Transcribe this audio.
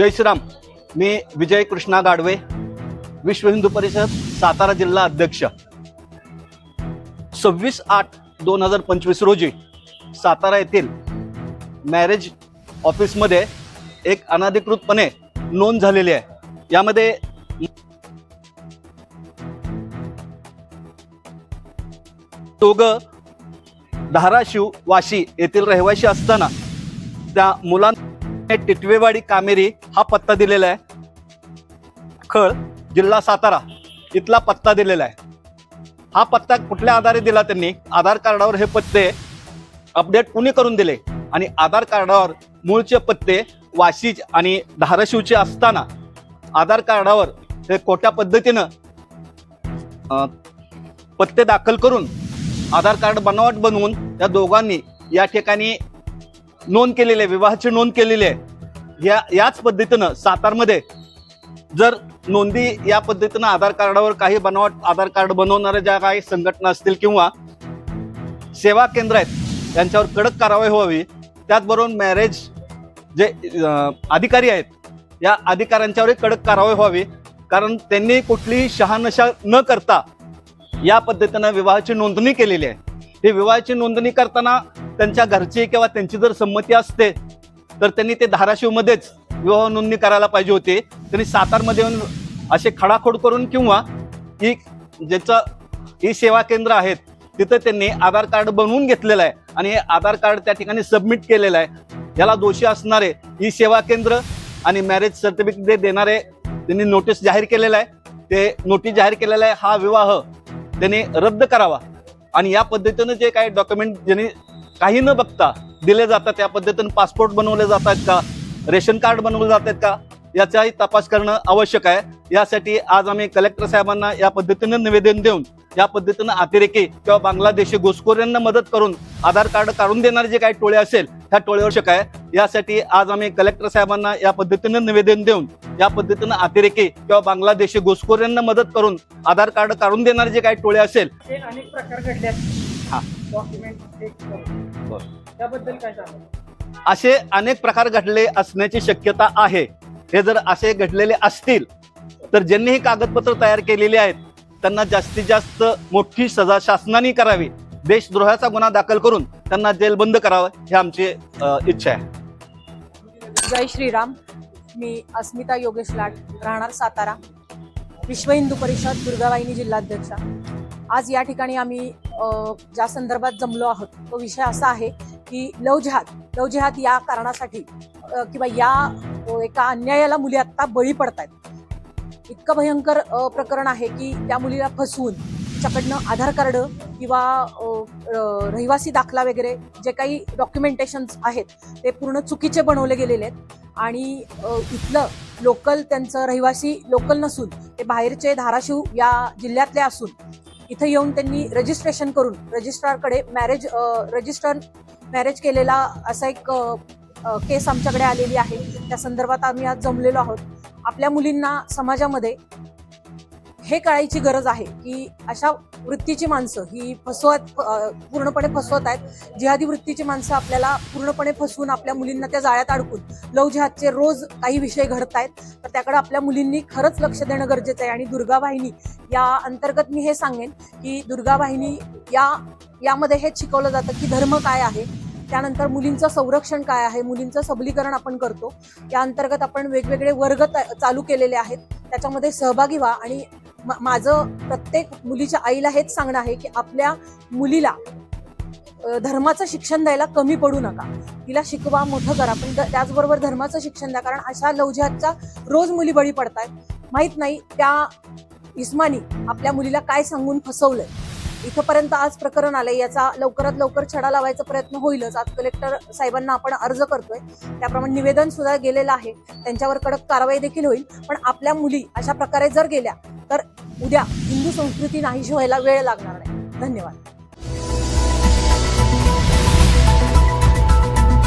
जय श्रीराम. मी विजय कृष्णा गाडवे विश्व हिंदू परिषद सातारा जिल्हा अध्यक्ष. सव्वीस आठ दोन हजार पंचवीस रोजी सातारा येथील मॅरेज ऑफिसमध्ये एक अनधिकृतपणे नोंद झालेली आहे. यामध्ये दोघं धाराशिव वाशी येथील रहिवासी असताना त्या मुलांना टिटवेवाडी कामेरी हा पत्ता दिलेला आहे. खळ जिल्हा सातारा इथला पत्ता दिलेला आहे. हा पत्ता कुठल्या आधारे दिला त्यांनी? आधार कार्डावर हे पत्ते अपडेट कुणी करून दिले? आणि आधार कार्डावर मूळचे पत्ते वाशी आणि धाराशिवचे असताना आधार कार्डावर हे खोट्या पद्धतीनं पत्ते दाखल करून आधार कार्ड बनावट बनवून त्या दोघांनी या ठिकाणी नोंद केलेली आहे विवाहाची नोंद केलेली आहे. या याच पद्धतीनं सातारमध्ये जर नोंदी या पद्धतीनं आधार कार्डावर काही बनावट आधार कार्ड बनवणाऱ्या ज्या काही संघटना असतील किंवा सेवा केंद्र आहेत त्यांच्यावर कडक कारवाई व्हावी. त्याचबरोबर मॅरेज जे अधिकारी आहेत या अधिकाऱ्यांच्यावरही कडक कारवाई व्हावी. कारण त्यांनी कुठलीही शहानशा न करता या पद्धतीनं विवाहाची नोंदणी केलेली आहे. ही विवाहाची नोंदणी करताना त्यांच्या घरची किंवा त्यांची जर संमती असते तर त्यांनी ते धाराशिवमध्येच विवाह नोंदणी करायला पाहिजे होते. त्यांनी सातारमध्ये येऊन असे खडाखोड करून किंवा ही ज्याचं ही सेवा केंद्र आहेत तिथं त्यांनी आधार कार्ड बनवून घेतलेलं आहे आणि हे आधार कार्ड त्या ठिकाणी सबमिट केलेलं आहे. याला दोषी असणारे ई सेवा केंद्र आणि मॅरेज सर्टिफिकेट देणारे त्यांनी नोटीस जाहीर केलेलं आहे. ते नोटीस जाहीर केलेला आहे हा विवाह त्यांनी रद्द करावा. आणि या पद्धतीनं जे काही डॉक्युमेंट ज्यांनी काही न बघता दिले जातात त्या पद्धतीनं पासपोर्ट बनवले जातात का? रेशन कार्ड बनवले जातात का? याचाही तपास करणं आवश्यक आहे. यासाठी आज आम्ही कलेक्टर साहेबांना या पद्धतीनं निवेदन देऊन या पद्धतीनं अतिरेकी किंवा बांगलादेशी घुसखोऱ्यांना मदत करून आधार कार्ड काढून देणारे जे काही टोळे असेल त्या टोळ्यावर आवश्यक आहे यासाठी आज आम्ही कलेक्टर साहेबांना या पद्धतीनं निवेदन देऊन या पद्धतीनं अतिरेकी किंवा बांगलादेशी घुसखोऱ्यांना मदत करून आधार कार्ड काढून देणारे जे काही टोळे असेल अनेक प्रकार घडले हा. डॉक्युमेंट. त्याबद्दल काय सांगा असे अनेक प्रकार घडले असण्याची शक्यता आहे. हे जर असे घडलेले असतील तर ज्यांनी ही कागदपत्र तयार केलेली आहेत त्यांना जास्तीत जास्त मोठी सजा शासनाने करावी. देशद्रोहाचा गुन्हा दाखल करून त्यांना जेलबंद करावं ही आमची इच्छा आहे. जय श्रीराम. मी अस्मिता योगेश लाट राहणार सातारा. विश्व हिंदू परिषद दुर्गावाहिनी जिल्हाध्यक्षा. आज या ठिकाणी आम्ही ज्या संदर्भात जमलो आहोत तो विषय असा आहे की लव लवजिहाद लव या कारणासाठी किंवा या एका अन्यायाला मुली आत्ता बळी पडत आहेत इतकं भयंकर प्रकरण आहे की त्या मुलीला फसवून तिच्याकडनं आधार कार्ड किंवा रहिवासी दाखला वगैरे जे काही डॉक्युमेंटेशन्स आहेत ते पूर्ण चुकीचे बनवले गेलेले आहेत. आणि इथलं लोकल त्यांचं रहिवासी लोकल नसून ते बाहेरचे धाराशिव या जिल्ह्यातले असून इथं येऊन त्यांनी रजिस्ट्रेशन करून रजिस्ट्रारकडे मॅरेज रजिस्टर मॅरेज केलेला असा एक केस आमच्याकडे आलेली आहे. त्या संदर्भात आम्ही आज जमलेलो आहोत. आपल्या मुलींना समाजामध्ये हे कळायची गरज आहे की अशा वृत्तीची माणसं ही फसवत पूर्णपणे फसवत आहेत. जिहादी वृत्तीची माणसं आपल्याला पूर्णपणे फसवून आपल्या मुलींना त्या जाळ्यात अडकून लव जिहादचे रोज काही विषय घडत आहेत. तर त्याकडे आपल्या मुलींनी खरंच लक्ष देणं गरजेचं आहे आणि दुर्गा वाहिनी या अंतर्गत मी हे सांगेन की दुर्गा वाहिनी या यामध्ये हेच शिकवलं जातं की धर्म काय आहे. त्यानंतर मुलींचं संरक्षण काय आहे. मुलींचं सबलीकरण आपण करतो. या अंतर्गत आपण वेगवेगळे वर्ग त- चालू केलेले आहेत. त्याच्यामध्ये सहभागी व्हा आणि माझं प्रत्येक मुलीच्या आईला हेच सांगणं आहे की आपल्या मुलीला धर्माचं शिक्षण द्यायला कमी पडू नका. तिला शिकवा मोठं करा पण द- त्याचबरोबर धर्माचं शिक्षण द्या. कारण अशा लवजिहातच्या रोज मुली बळी पडतायत. माहीत नाही त्या इस्मानी आपल्या मुलीला काय सांगून फसवलंय. इथंपर्यंत आज प्रकरण आलंय. याचा लवकरात लवकर छडा लावायचा प्रयत्न होईलच. आज कलेक्टर साहेबांना आपण अर्ज करतोय. त्याप्रमाणे निवेदन सुद्धा गेलेलं आहे. त्यांच्यावर कडक कारवाई देखील होईल. पण आपल्या मुली अशा प्रकारे जर गेल्या तर उद्या हिंदू संस्कृती नाहीशी व्हायला वेळ लागणार नाही. धन्यवाद.